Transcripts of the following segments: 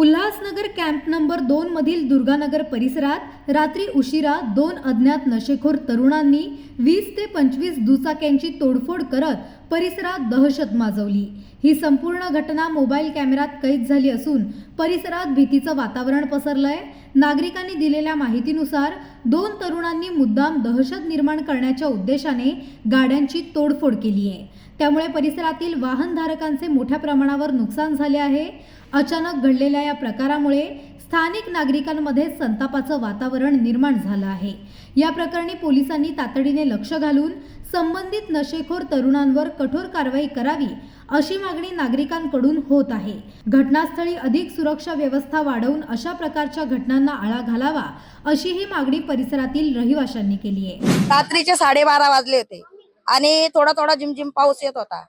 Ulhasnagar camp number दोन मधील दुर्गानगर परिसरात रात्री उशिरा दोन अज्ञात नशेखोर तरुणांनी वीस ते पंचवीस दुचाक्यांची तोडफोड करत परिसरात दहशत माजवली. ही संपूर्ण घटना मोबाईल कॅमेऱ्यात कैद झाली असून परिसरात भीतीचं वातावरण पसरलंय. नागरिकांनी दिलेल्या माहितीनुसार दोन तरुणांनी मुद्दाम दहशत निर्माण करण्याच्या उद्देशाने गाड्यांची तोडफोड केली आहे त्यामुळे परिसरातील वाहनधारकांचे मोठ्या प्रमाणावर नुकसान झाले आहे. अचानक घडलेल्या या प्रकारामुळे स्थानिक नागरिकांमध्ये संतापाचं वातावरण निर्माण झालं आहे. या प्रकरणी पोलिसांनी तातडीने लक्ष घालून संबंधित नशेखोर तरुणांवर कठोर कारवाई करावी अशी मागणी नागरिकांकडून होत आहे. घटनास्थळी अधिक सुरक्षा व्यवस्था वाढवून अशा प्रकारच्या घटनांना आळा घालावा अशी ही मागणी परिसरातील रहिवाशांनी केली आहे. रात्रीचे साडेबारा वाजले होते. आणि थोडा थोडा झिमझिम पाऊस येत होता.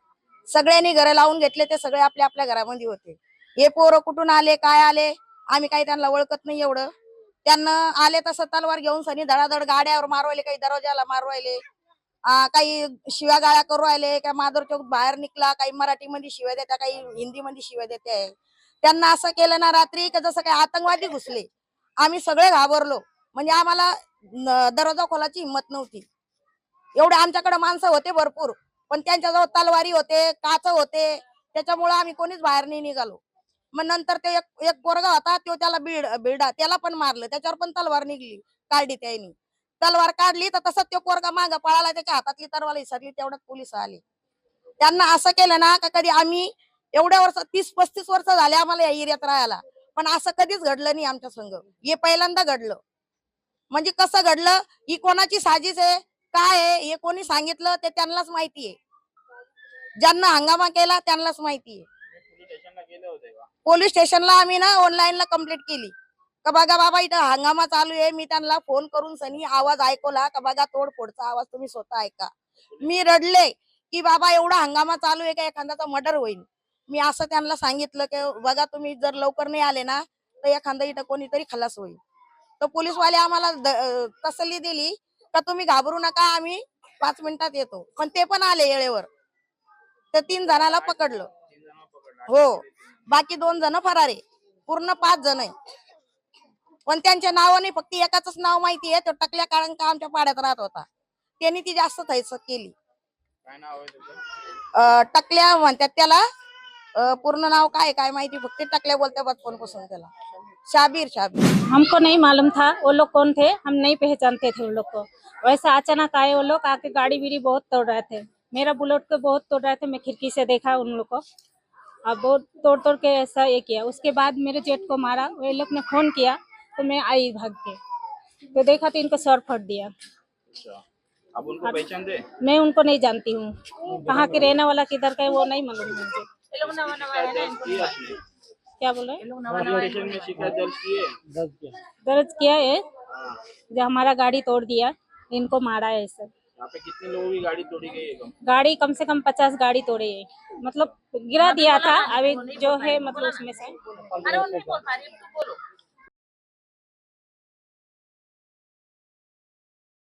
सगळ्यांनी घरं लावून घेतले ते सगळे आपल्या आपल्या घरामध्ये होते. हे पोरं कुठून आले काय आले आम्ही काही त्यांना ओळखत नाही एवढं. त्यांना आले तसं तलवार घेऊन सनी धडाधड गाड्यावर मारवायले काही दरवाजाला मारवायले. काही शिव्या गाळ्या करू राहिले काय माधुर चौक बाहेर निघला काही मराठीमध्ये शिव्या देत्या काही हिंदीमध्ये शिव्या देते त्यांना असं केलं ना रात्री का जसं काही आतंकवादी घुसले. आम्ही सगळे घाबरलो. म्हणजे आम्हाला दरवाजा खोलाची हिंमत नव्हती. एवढे आमच्याकडे माणसं होते भरपूर पण त्यांच्याजवळ तलवारी होते काच होते. त्याच्यामुळे आम्ही कोणीच बाहेर नाही निघालो. मग नंतर ते एक एक पोरगा होता तो त्याला बीड बिडा त्याला पण मारलं. त्याच्यावर पण तलवार निघली काढली त्यांनी. तलवार काढली तर तसंच तो पोरगा माग पळाला त्याच्या हातातली तलवार विसरली तेवढ्यात पोलीस आले. त्यांना असं केलं ना का कधी आम्ही एवढ्या वर्ष तीस पस्तीस वर्ष झाले आम्हाला या एरियात राहायला. पण असं कधीच घडलं नाही आमच्या संघ. हे पहिल्यांदा घडलं. म्हणजे कसं घडलं? ही कोणाची साजिश आहे? काय आहे? हे कोणी सांगितलं ते त्यांनाच माहिती आहे. ज्यांना हंगामा केला त्यांनाच माहिती आहे. पोलीस स्टेशनला आम्ही ना ऑनलाईनला कंप्लीट केली. का बघा बाबा इथं हंगामा चालू आहे. मी त्यांना फोन करून सनी आवाज ऐकवला. का बघा तोडफोडचा आवाज तुम्ही स्वतः ऐका. मी रडले की बाबा एवढा हंगामा चालू आहे का एखाद्याचा मर्डर होईल मी असं त्यांना सांगितलं की बघा तुम्ही जर लवकर नाही आले ना तर एखादा इथं कोणीतरी खलास होईल. तर पोलीसवाले आम्हाला तसली तसल्ली दिली. का तुम्ही घाबरू नका आम्ही पाच मिनिटात येतो. पण ते पण आले येळेवर. तर तीन जणाला पकडलं. हो. बाकी दोन जण फरार. आहे पूर्ण पाच जण आहे पण त्यांच्या नावाने फक्त एकाच नाव माहिती आहे. तो टकल्या कारण का आमच्या पाड्यात राहत होता. त्यांनी ती जास्त थैस केली. अं, टकल्या म्हणतात त्याला. अं, पूर्ण नाव काय काय माहिती. फक्त टकल्या बोलते बचपनपासून त्याला. शाबीर शाबिर। हमको नहीं मालूम था वो लोग कौन थे हम नहीं पहचानते थे उन लोग को। वैसा अचानक आए वो लोग आके गाड़ी बीड़ी बहुत तोड़ रहे थे। मेरा बुलेट को बहुत तोड़ रहे थे मैं खिड़की से देखा उन लोग को। अब बहुत तोड़ तोड़ के ऐसा ये किया। उसके बाद मेरे जेठ को मारा वो लोग ने फ़ोन किया तो मैं आई भाग के। तो देखा तो इनको सर फट दिया। अच्छा। आप उनको पहचानते? मैं उनको नहीं जानती हूँ। कहाँ के रहने वाला किधर का है वो नहीं मालूम मुझे। क्या बोले दर्ज है किया। है? हाँ। जो हमारा गाड़ी तोड़ दिया इनको मारा है सर यहाँ पे कितने लोगों की गाड़ी तोड़ी गई है कम गाड़ी कम से कम पचास गाड़ी तोड़ी है। मतलब गिरा दिया था अभी जो है मतलब उसमें से।